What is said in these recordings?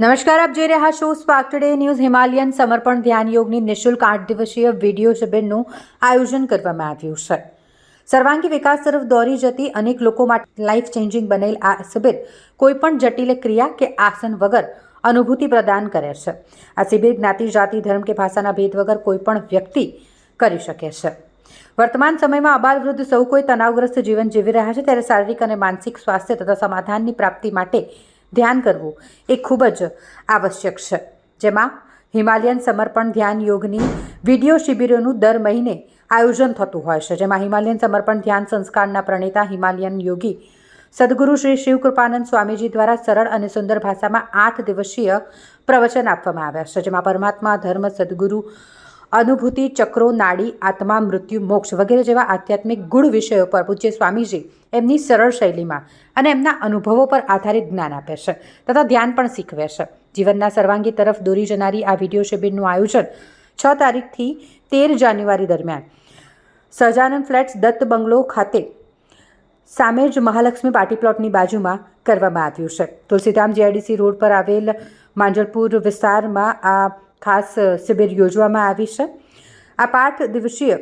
નમસ્કાર, આપ જોઈ રહ્યા છો સ્પાર્ક ટુડે ન્યૂઝ હિમાલયન સમર્પણ ધ્યાન યોગની નિઃશુલ્ક આઠ દિવસીય વીડિયો શિબિરનું આયોજન કરવામાં આવ્યું છે. સર્વાંગી વિકાસ તરફ દોરી જતી અનેક લોકો માટે લાઈફ ચેન્જિંગ બનેલ આ શિબિર કોઈપણ જટિલ ક્રિયા કે આસન વગર અનુભૂતિ પ્રદાન કરે છે. આ શિબિર જ્ઞાતિ, જાતિ, ધર્મ કે ભાષાના ભેદ વગર કોઈપણ વ્યક્તિ કરી શકે છે. વર્તમાન સમયમાં અબાલ વૃદ્ધ સૌ કોઈ તણાવગ્રસ્ત જીવન જીવી રહ્યા છે, ત્યારે શારીરિક અને માનસિક સ્વાસ્થ્ય તથા સમાધાનની પ્રાપ્તિ માટે ધ્યાન કરવું એ ખૂબ જ આવશ્યક છે. જેમાં હિમાલયન સમર્પણ ધ્યાન યોગની વીડિયો શિબિરોનું દર મહિને આયોજન થતું હોય છે. જેમાં હિમાલયન સમર્પણ ધ્યાન સંસ્કારના પ્રણેતા હિમાલયન યોગી સદગુરુ શ્રી શિવકૃપાનંદ સ્વામીજી દ્વારા સરળ અને સુંદર ભાષામાં આઠ દિવસીય પ્રવચન આપવામાં આવ્યા છે. જેમાં પરમાત્મા, ધર્મ, સદગુરુ અનુભૂતિ, ચક્રો, નાડી, આત્મા, મૃત્યુ, મોક્ષ વગેરે જેવા આધ્યાત્મિક ગુણ વિષયો પર પૂજ્ય સ્વામીજી એમની સરળ શૈલીમાં અને એમના અનુભવો પર આધારિત જ્ઞાન આપે છે તથા ધ્યાન પણ શીખવે છે. જીવનના સર્વાંગી તરફ દોરી જનારી આ વીડિયો શિબિરનું આયોજન છ તારીખથી તેર જાન્યુઆરી દરમિયાન સહજાનંદ ફ્લેટ્સ દત્ત બંગલો ખાતે સામે જ મહાલક્ષ્મી પાર્ટી પ્લોટની બાજુમાં કરવામાં આવ્યું છે. તુલસીધામ જીઆઈડીસી રોડ પર આવેલ માંજલપુર વિસ્તારમાં આ ખાસ શિબિર યોજવામાં આવી છે. આ પાંચ દિવસીય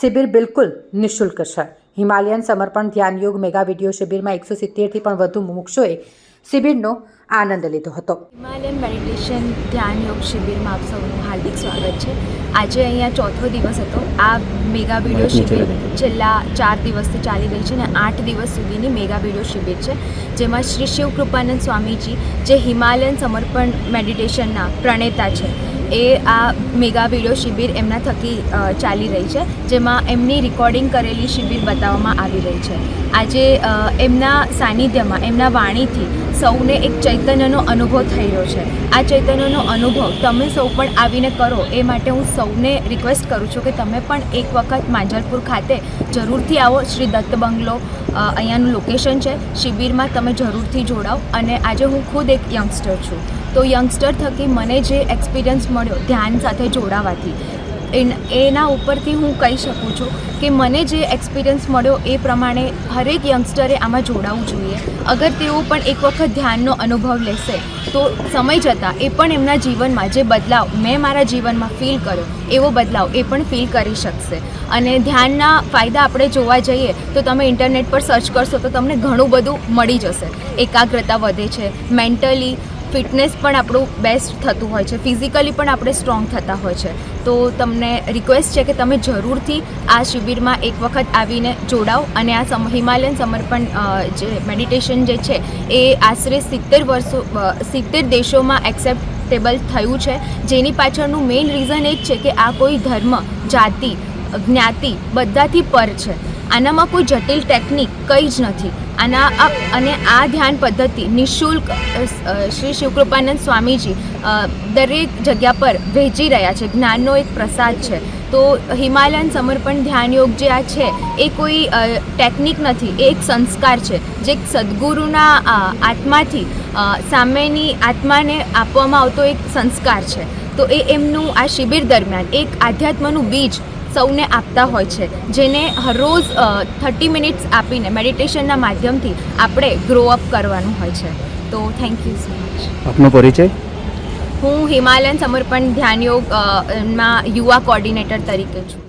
શિબિર બિલકુલ નિઃશુલ્ક છે. હિમાલયન સમર્પણ ધ્યાન યોગ મેગા વીડિયો શિબિરમાં એકસો સિત્તેરથી પણ વધુ મુમુક્ષોએ શિબિરનો આનંદ લીધો હતો. હિમાલયન મેડિટેશન ધ્યાન યોગ શિબિરમાં આપ સૌનું હાર્દિક સ્વાગત છે. આજે અહીંયા ચોથો દિવસ હતો. આ મેગા વીડિયો શિબિર છેલ્લા ચાર દિવસથી ચાલી રહી છે અને આઠ દિવસ સુધીની મેગા વીડિયો શિબિર છે. જેમાં શ્રી શિવ કૃપાનંદ સ્વામીજી જે હિમાલયન સમર્પણ મેડિટેશનના પ્રણેતા છે એ આ મેગા વીડિયો શિબિર એમના થકી ચાલી રહી છે, જેમાં એમની રેકોર્ડિંગ કરેલી શિબિર બતાવવામાં આવી રહી છે. આજે એમના સાનિધ્યમાં, એમના વાણીથી સૌને એક ચૈતન્યનો અનુભવ થઈ રહ્યો છે. આ ચૈતન્યનો અનુભવ તમે સૌ પણ આવીને કરો, એ માટે હું સૌને રિક્વેસ્ટ કરું છું કે તમે પણ એક વખત માંજલપુર ખાતે જરૂરથી આવો. શ્રી દત્ત બંગલો અહીંયાનું લોકેશન છે. શિબિરમાં તમે જરૂરથી જોડાઓ અને આજે હું ખુદ એક યંગસ્ટર છું. તો યંગસ્ટર થકી મને જે એક્સપિરિયન્સ મળ્યો ધ્યાન સાથે જોડાવાથી એન- ઉપરથી હું કહી શકું છું કે મને જે એક્સપિરિયન્સ મળ્યો એ પ્રમાણે હરેક યંગસ્ટરે આમાં જોડાવવું જોઈએ. અગર તેઓ પણ એક વખત ધ્યાનનો અનુભવ લેશે, તો સમય જતાં એ પણ એમના જીવનમાં જે બદલાવ મેં મારા જીવનમાં ફીલ કર્યો, એવો બદલાવ એ પણ ફીલ કરી શકશે. અને ધ્યાનના ફાયદા આપણે જોવા જઈએ, તો તમે ઇન્ટરનેટ પર સર્ચ કરશો તો તમને ઘણું બધું મળી જશે. એકાગ્રતા વધે છે મેન્ટલી ફિટનેસ પણ આપણું બેસ્ટ થતું હોય છે. ફિઝિકલી પણ આપણે સ્ટ્રોંગ થતા હોય છે. તો તમને રિક્વેસ્ટ છે કે તમે જરૂરથી આ શિબિરમાં એક વખત આવીને જોડાઓ અને આ સમ હિમાલયન સમર્પણ જે મેડિટેશન જે છે, એ આશરે સિત્તેર વર્ષો સિત્તેર દેશોમાં એક્સેપ્ટેબલ થયું છે. જેની પાછળનું મેઇન રીઝન એ જ છે કે આ કોઈ ધર્મ, જાતિ, જ્ઞાતિ બધાથી પર છે. આનામાં કોઈ જટિલ ટેકનિક કંઈ જ નથી. આના અને આ ધ્યાન પદ્ધતિ નિઃશુલ્ક શ્રી શિવકૃપાનંદ સ્વામીજી દરેક જગ્યા પર વહેંચી રહ્યા છે. જ્ઞાનનો એક પ્રસાદ છે. તો હિમાલયન સમર્પણ ધ્યાન યોગ જે આ છે, એ કોઈ ટેકનિક નથી. એ એક સંસ્કાર છે, જે એક સદગુરુના આત્માથી સામેની આત્માને આપવામાં આવતો એક સંસ્કાર છે. તો એ એમનું આ શિબિર દરમિયાન એક આધ્યાત્મનું બીજ સૌને આપતા હોય છે જેને હરરોજ થર્ટી મિનિટ્સ આપીને મેડિટેશનના માધ્યમથી આપણે ગ્રો અપ કરવાનું હોય છે. તો થેન્ક યુ સો મચ આપનો પરિચય? હું હિમાલયન સમર્પણ ધ્યાન યોગમાં યુવા કોર્ડિનેટર તરીકે છું.